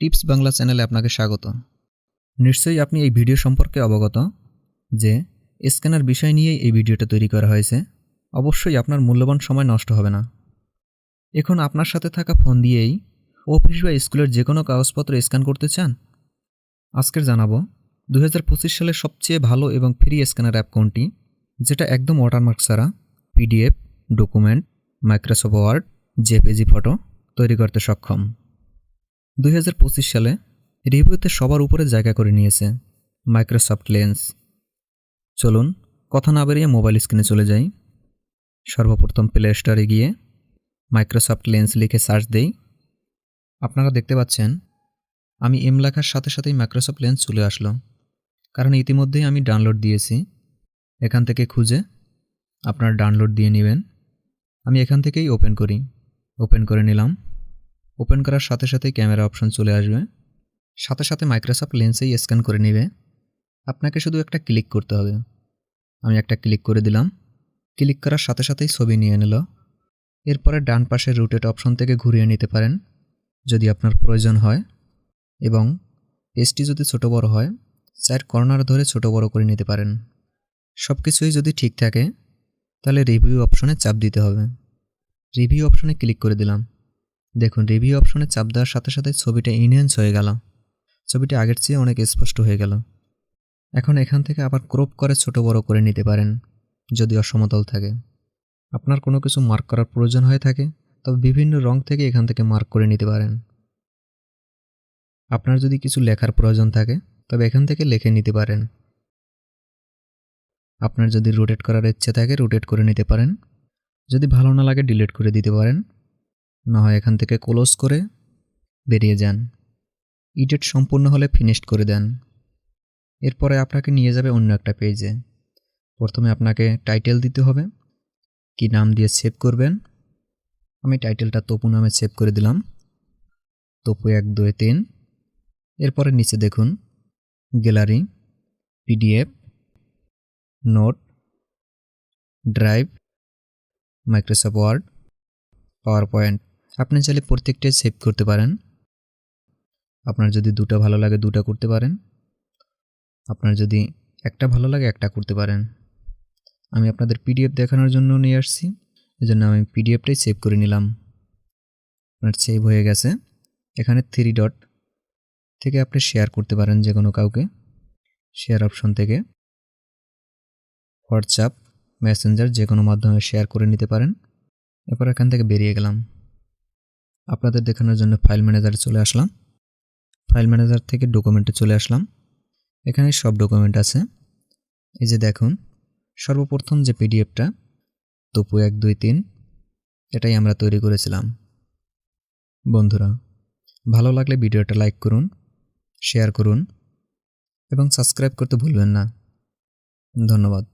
Tips Bangla চ্যানেলে আপনাকে স্বাগত। নিশ্চয়ই আপনি এই ভিডিও সম্পর্কে অবগত যে স্ক্যানার বিষয় নিয়েই এই ভিডিওটা তৈরি করা হয়েছে। অবশ্যই আপনার মূল্যবান সময় নষ্ট হবে না। এখন আপনার সাথে থাকা ফোন দিয়েই অফিস বা স্কুলের যে কোনো কাগজপত্র স্ক্যান করতে চান? আজকের জানাব দু হাজার সালের সবচেয়ে ভালো এবং ফ্রি স্ক্যানার অ্যাপ কোনটি? যেটা একদম ওয়াটারমার্ক ছাড়া PDF document Microsoft Word JPG photo তৈরি করতে সক্ষম। দুই হাজার পঁচিশ সালে রিভিউতে সবার উপরে জায়গা করে নিয়েছে মাইক্রোসফট লেন্স চলুন কথা না বেরিয়ে মোবাইল স্ক্রিনে চলে যাই। সর্বপ্রথম প্লে স্টোরে গিয়ে মাইক্রোসফট লেন্স লিখে সার্চ দেই। আপনারা দেখতে পাচ্ছেন, আমি এম লেখার সাথে সাথেই মাইক্রোসফট লেন্স চলে আসলো। কারণ ইতিমধ্যেই আমি ডাউনলোড দিয়েছি। এখান থেকে খুঁজে আপনার ডাউনলোড দিয়ে নেবেন। আমি এখান থেকেই ওপেন করি। ওপেন করে নিলাম। ওপেন করার সাথে সাথেই ক্যামেরা অপশন চলে আসবে। সাথে সাথে মাইক্রোসফট লেন্সেই স্ক্যান করে নেবে। আপনাকে শুধু একটা ক্লিক করতে হবে। আমি একটা ক্লিক করে দিলাম। ক্লিক করার সাথে সাথেই ছবি নিয়ে নিল। এরপরে ডান পাশের রুটেট অপশন থেকে ঘুরিয়ে নিতে পারেন, যদি আপনার প্রয়োজন হয়। এবং পেজটি যদি ছোট বড় হয়, চার কর্নার ধরে ছোট বড় করে নিতে পারেন। সব কিছুই যদি ঠিক থাকে, তাহলে রিভিউ অপশনে চাপ দিতে হবে। রিভিউ অপশনে ক্লিক করে দিলাম। দেখুন রিভিউ অপশনে চাপ দেওয়ার সাথে সাথে ছবিটা ইনহ্যান্স হয়ে গেল। ছবিটা আগের চেয়ে অনেক স্পষ্ট হয়ে গেল। এখন এখান থেকে আবার ক্রপ করে ছোট বড় করে নিতে পারেন, যদি অসমতল থাকে। আপনার কোনো কিছু মার্ক করার প্রয়োজন হয়ে থাকে, তবে বিভিন্ন রং থেকে এখান থেকে মার্ক করে নিতে পারেন। আপনার যদি কিছু লেখার প্রয়োজন থাকে, তবে এখান থেকে লিখে নিতে পারেন। আপনার যদি রোটেট করার ইচ্ছে থাকে রোটেট করে নিতে পারেন। যদি ভালো না লাগে ডিলিট করে দিতে পারেন। না হয় এখান থেকে ক্লোজ করে বেরিয়ে যান। ইডিট সম্পূর্ণ হলে ফিনিশড করে দেন। এরপরে আপনাকে নিয়ে যাবে অন্য একটা পেজে প্রথমে আপনাকে টাইটেল দিতে হবে। কি নাম দিয়ে সেভ করবেন? আমি টাইটেলটা তপু নামে সেভ করে দিলাম। তপু এক, দুই, তিন। এরপরে নিচে দেখুন। Gallery PDF note drive Microsoft Word PowerPoint আপনি চাইলে প্রত্যেকটাই সেভ করতে পারেন। আপনার যদি দুটো ভালো লাগে, দুটো করতে পারেন। আপনার যদি একটা ভালো লাগে, একটা করতে পারেন। আমি আপনাদের পিডিএফ দেখানোর জন্য নিয়ে আসছি। এই জন্য আমি পিডিএফটাই সেভ করে নিলাম। আপনার সেভ হয়ে গেছে। এখানে থ্রি ডট থেকে আপনি শেয়ার করতে পারেন যে কোনো কাউকে। শেয়ার অপশন থেকে। হোয়াটসঅ্যাপ মেসেঞ্জার যে কোনো মাধ্যমে শেয়ার করে নিতে পারেন। এরপর এখান থেকে বেরিয়ে গেলাম। আপনাদের দেখানোর জন্য ফাইল ম্যানেজারে চলে আসলাম। ফাইল ম্যানেজার থেকে ডকুমেন্টে চলে আসলাম। এখানে সব ডকুমেন্ট আছে। এই যে দেখুন, সর্বপ্রথম যে পিডিএফটা তপু এক, দুই, তিন, এটাই আমরা তৈরি করেছিলাম। বন্ধুরা, ভালো লাগলে ভিডিওটা লাইক করুন শেয়ার করুন, এবং সাবস্ক্রাইব করতে ভুলবেন না। ধন্যবাদ।